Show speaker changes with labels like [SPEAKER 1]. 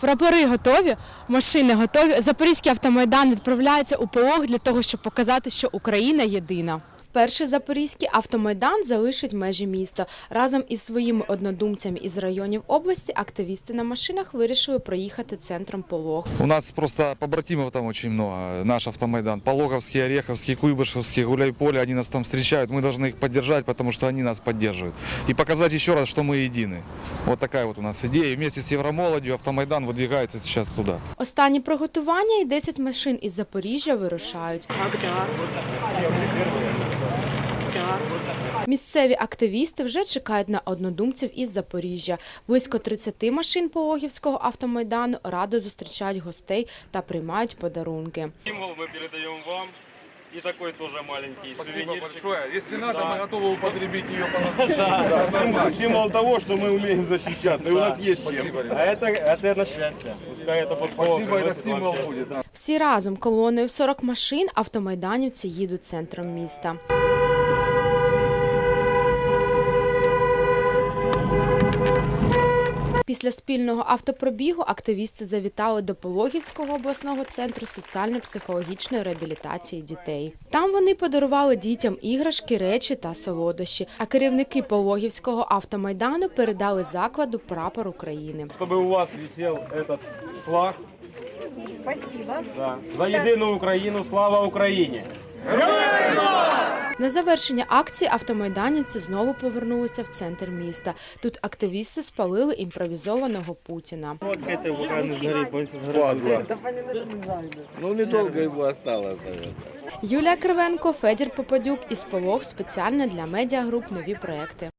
[SPEAKER 1] Прапори готові, машини готові. Запорізький автомайдан відправляється у полог для того, щоб показати, що Україна єдина. Вперше Запорізький автомайдан залишить межі міста. Разом із своїми однодумцями із районів області активісти на машинах вирішили проїхати центром полог.
[SPEAKER 2] У нас просто побратимов там очень много. Наш автомайдан. Пологовский, Ореховский, Куйбышевский, Гуляйполе. Они нас там встречают. Мы должны их поддержать, потому что они нас поддерживают. И показать еще раз, что мы едины. Вот такая вот у нас идея. И вместе с Евромолодью автомайдан выдвигается сейчас туда.
[SPEAKER 1] Останні приготування і 10 машин із Запоріжжя вирушають. Місцеві активісти вже чекають на однодумців із Запоріжжя. Близько 30 машин Пологівського автомайдану радо зустрічають гостей та приймають подарунки.
[SPEAKER 3] Символ мы передаем вам. И такой тоже маленький
[SPEAKER 4] Спасибо
[SPEAKER 3] сувенирчик.
[SPEAKER 4] большое. Если надо,
[SPEAKER 3] Да.
[SPEAKER 4] мы готовы употребить ее по
[SPEAKER 3] Да, символ, символ того, что мы умеем защищаться. И у нас есть чем.
[SPEAKER 4] Спасибо,
[SPEAKER 3] А
[SPEAKER 4] ребят.
[SPEAKER 3] это, это на счастье. Пускай это подпола
[SPEAKER 4] Спасибо, это
[SPEAKER 3] приносит вам
[SPEAKER 4] символ
[SPEAKER 3] счастье.
[SPEAKER 4] будет. да.
[SPEAKER 1] Всі разом колоною в 40 машин автомайданівці їдуть центром міста. Після спільного автопробігу активісти завітали до Пологівського обласного центру соціально-психологічної реабілітації дітей. Там вони подарували дітям іграшки, речі та солодощі. А керівники Пологівського автомайдану передали закладу прапор України.
[SPEAKER 3] Чтобы у вас висел этот флаг.
[SPEAKER 5] Спасибо.
[SPEAKER 3] Да. За единую Украину, слава Украине!
[SPEAKER 1] На завершення акції автомайданівці знову повернулися в центр міста. Тут активісти спалили імпровізованого Путіна.
[SPEAKER 4] Ну, недовго его осталось.
[SPEAKER 1] Юлія Кривенко, Федір Попадюк і сполох спеціально для медіагруп нові проекти.